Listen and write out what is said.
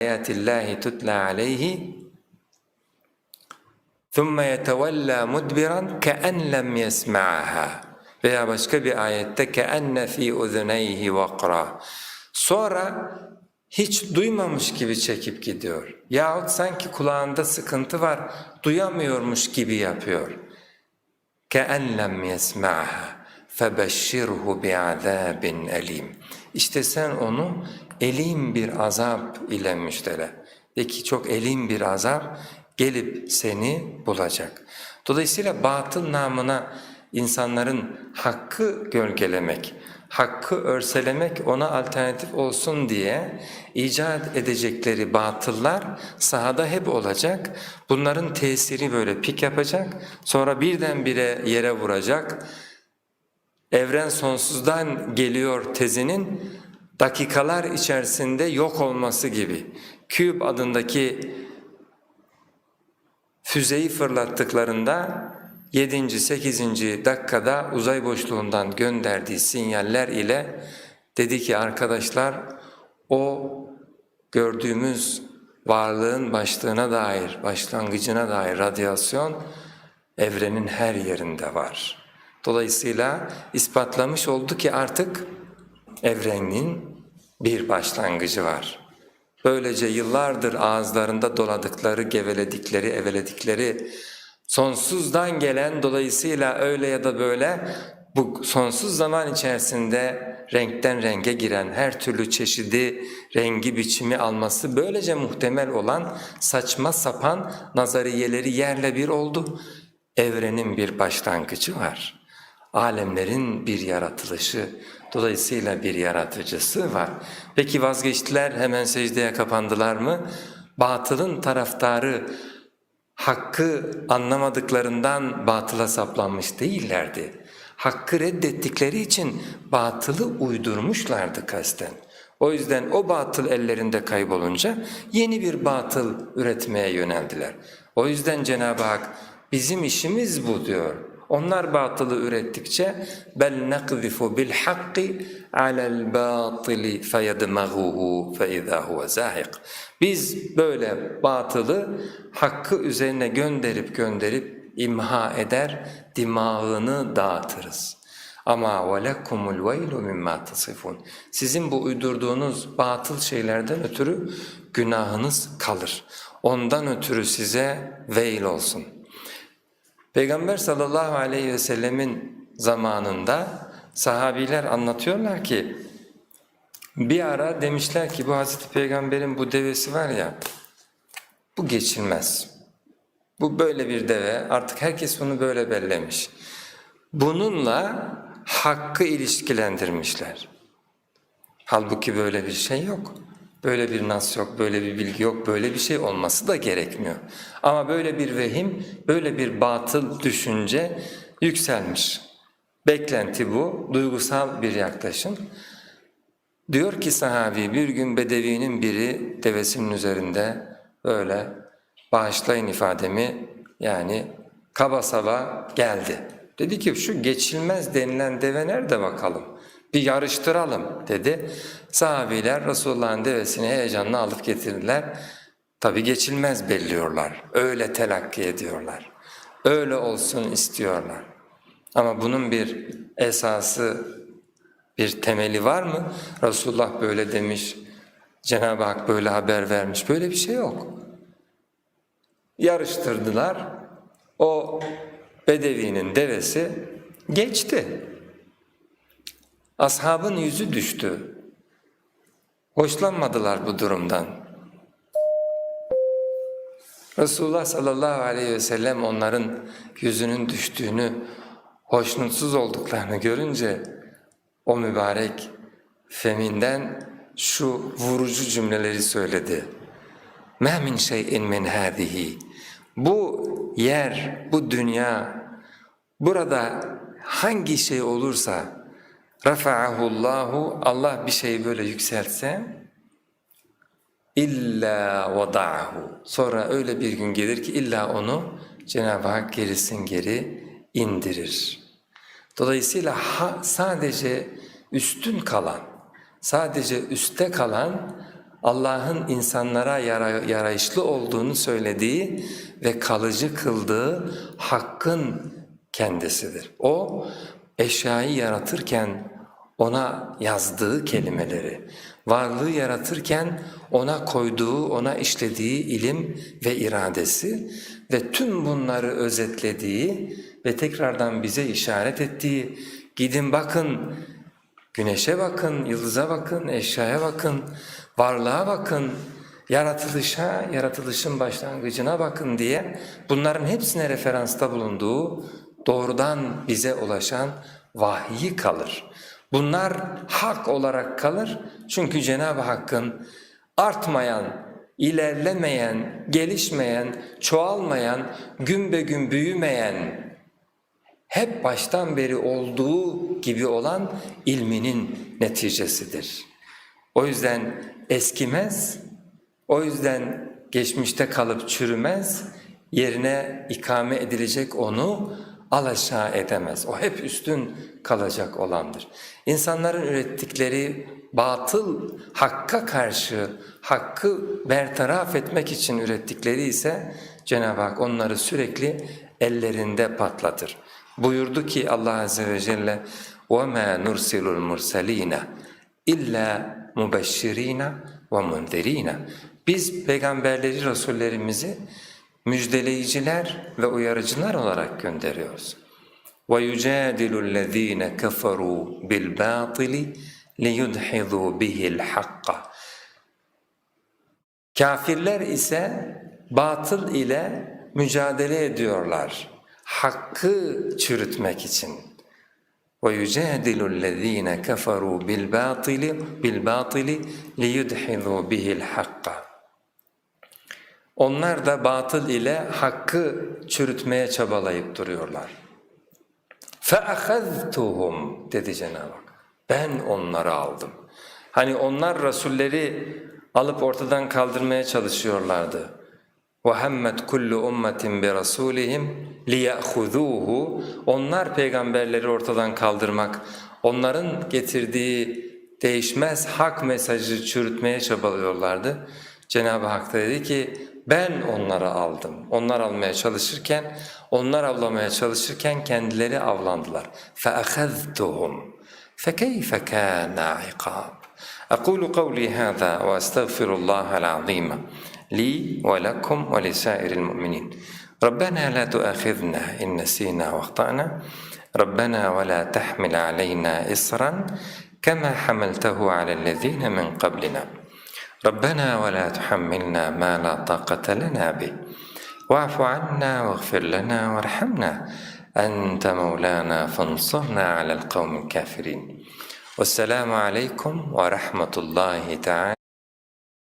ayatillahi tutla aleyhi ثُمَّ يَتَوَلَّى مُدْبِرًا كَأَنْ لَمْ يَسْمَعَهَا Veya başka bir ayette كَأَنَّ ف۪ي اُذُنَيْهِ وَقْرًا Sonra hiç duymamış gibi çekip gidiyor. Yahut sanki kulağında sıkıntı var, duyamıyormuş gibi yapıyor. كَأَنْ لَمْ يَسْمَعَهَا فَبَشِّرْهُ بِعَذَابٍ اَلِيمٍ İşte sen onu elim bir azap ile müjdele. De ki çok elim bir azap gelip seni bulacak. Dolayısıyla batıl namına insanların hakkı gölgelemek, hakkı örselemek ona alternatif olsun diye icat edecekleri batıllar sahada hep olacak. Bunların tesiri böyle pik yapacak, sonra birdenbire yere vuracak. Evren sonsuzdan geliyor tezinin dakikalar içerisinde yok olması gibi. Cube adındaki füzeyi fırlattıklarında 7. 8. dakikada uzay boşluğundan gönderdiği sinyaller ile dedi ki arkadaşlar o gördüğümüz varlığın başlığına dair, başlangıcına dair radyasyon evrenin her yerinde var. Dolayısıyla ispatlamış oldu ki artık evrenin bir başlangıcı var. Böylece yıllardır ağızlarında doladıkları, geveledikleri, eveledikleri sonsuzdan gelen dolayısıyla öyle ya da böyle bu sonsuz zaman içerisinde renkten renge giren her türlü çeşidi, rengi, biçimi alması böylece muhtemel olan saçma sapan nazariyeleri yerle bir oldu. Evrenin bir başlangıcı var. Alemlerin bir yaratılışı, dolayısıyla bir yaratıcısı var. Peki vazgeçtiler, hemen secdeye kapandılar mı? Batılın taraftarı hakkı anlamadıklarından batıla saplanmış değillerdi. Hakkı reddettikleri için batılı uydurmuşlardı kasten. O yüzden o batıl ellerinde kaybolunca yeni bir batıl üretmeye yöneldiler. O yüzden Cenab-ı Hak bizim işimiz bu diyor. Onlar batılı ürettikçe bel nakzifu bil hakki alel batili feyedmaghuhu fe iza huve zahik. Biz böyle batılı hakkı üzerine gönderip gönderip imha eder, dimağını dağıtırız. Ama velekumul veylu mimma tasifun. Sizin bu uydurduğunuz batıl şeylerden ötürü günahınız kalır. Ondan ötürü size veil olsun. Peygamber sallallahu aleyhi ve sellemin zamanında sahabiler anlatıyorlar ki bir ara demişler ki bu Hazreti Peygamber'in bu devesi var ya bu geçilmez. Bu böyle bir deve artık herkes bunu böyle bellemiş. Bununla hakkı ilişkilendirmişler. Halbuki böyle bir şey yok. Böyle bir nas yok, böyle bir bilgi yok, böyle bir şey olması da gerekmiyor. Ama böyle bir vehim, böyle bir batıl düşünce yükselmiş. Beklenti bu, duygusal bir yaklaşım. Diyor ki sahabi bir gün bedevinin biri devesinin üzerinde böyle bağışlayın ifademi yani kaba saba geldi. Dedi ki şu geçilmez denilen deve nerede bakalım? Bir yarıştıralım dedi. Sahabiler Resulullah'ın devesini heyecanla alıp getirdiler. Tabi geçilmez belliyorlar. Öyle telakki ediyorlar. Öyle olsun istiyorlar. Ama bunun bir esası, bir temeli var mı? Resulullah böyle demiş, Cenab-ı Hak böyle haber vermiş. Böyle bir şey yok. Yarıştırdılar. O Bedevi'nin devesi geçti. Ashabın yüzü düştü. Hoşlanmadılar bu durumdan. Resulullah sallallahu aleyhi ve sellem onların yüzünün düştüğünü, hoşnutsuz olduklarını görünce o mübarek feminden şu vurucu cümleleri söyledi. مَا مِنْ شَيْءٍ مِنْ هَذِهِ Bu yer, bu dünya, burada hangi şey olursa Rafa'ahullahu Allah bir şeyi böyle yükseltse illa vada'ahu. Sonra öyle bir gün gelir ki illa onu Cenab-ı Hak gerisin geri indirir. Dolayısıyla ha, sadece üstün kalan, sadece üste kalan Allah'ın insanlara yaray yarayışlı olduğunu söylediği ve kalıcı kıldığı hakkın kendisidir. O eşyayı yaratırken ona yazdığı kelimeleri, varlığı yaratırken ona koyduğu, ona işlediği ilim ve iradesi ve tüm bunları özetlediği ve tekrardan bize işaret ettiği, gidin bakın, güneşe bakın, yıldıza bakın, eşyaya bakın, varlığa bakın, yaratılışa, yaratılışın başlangıcına bakın diye bunların hepsine referansta bulunduğu doğrudan bize ulaşan vahyi kalır. Bunlar hak olarak kalır çünkü Cenab-ı Hakk'ın artmayan, ilerlemeyen, gelişmeyen, çoğalmayan, gün be gün büyümeyen, hep baştan beri olduğu gibi olan ilminin neticesidir. O yüzden eskimez, o yüzden geçmişte kalıp çürümez, yerine ikame edilecek onu alaşağı edemez. O hep üstün kalacak olandır. İnsanların ürettikleri batıl hakka karşı, hakkı bertaraf etmek için ürettikleri ise Cenab-ı Hak onları sürekli ellerinde patlatır. Buyurdu ki Allah Azze ve Celle وَمَا نُرْسِلُ الْمُرْسَل۪ينَ İlla mubeşşirina ve mundirina. Biz peygamberleri, rasullerimizi müjdeleyiciler ve uyarıcılar olarak gönderiyoruz. وَيُجَادِلُ الَّذ۪ينَ كَفَرُوا بِالْبَاطِلِ لِيُدْحِضُوا بِهِ الْحَقَّ Kafirler ise batıl ile mücadele ediyorlar. Hakkı çürütmek için. وَيُجَادِلُ الَّذ۪ينَ كَفَرُوا بِالْبَاطِلِ بِالْبَاطِلِ لِيُدْحِضُوا بِهِ الْحَقَّ Onlar da batıl ile hakkı çürütmeye çabalayıp duruyorlar. فَأَخَذْتُهُمْ dedi Cenab-ı Hak. Ben onları aldım. Hani onlar Rasulleri alıp ortadan kaldırmaya çalışıyorlardı. وَهَمَّتْ كُلُّ اُمَّةٍ بِرَسُولِهِمْ لِيَأْخُذُوهُ Onlar peygamberleri ortadan kaldırmak, onların getirdiği değişmez hak mesajı çürütmeye çabalıyorlardı. Cenab-ı Hak da dedi ki ben onları aldım. Onlar almaya çalışırken, onlar avlamaya çalışırken kendileri avlandılar. فَأَخَذْتُهُمْ فَكَيْفَ كَانَ عِقَابٍ أقول قولي هذا وأستغفر الله العظيم لي ولكم ولسائر المؤمنين ربنا لا تؤاخذنا إن نسينا واخطأنا ربنا ولا تحمل علينا إصرا كما حملته على الذين من قبلنا ربنا ولا تحملنا ما لا طاقة لنا به. واعف عنا واغفر لنا وارحمنا. أنت مولانا فانصرنا على القوم الكافرين. والسلام عليكم ورحمة الله تعالى.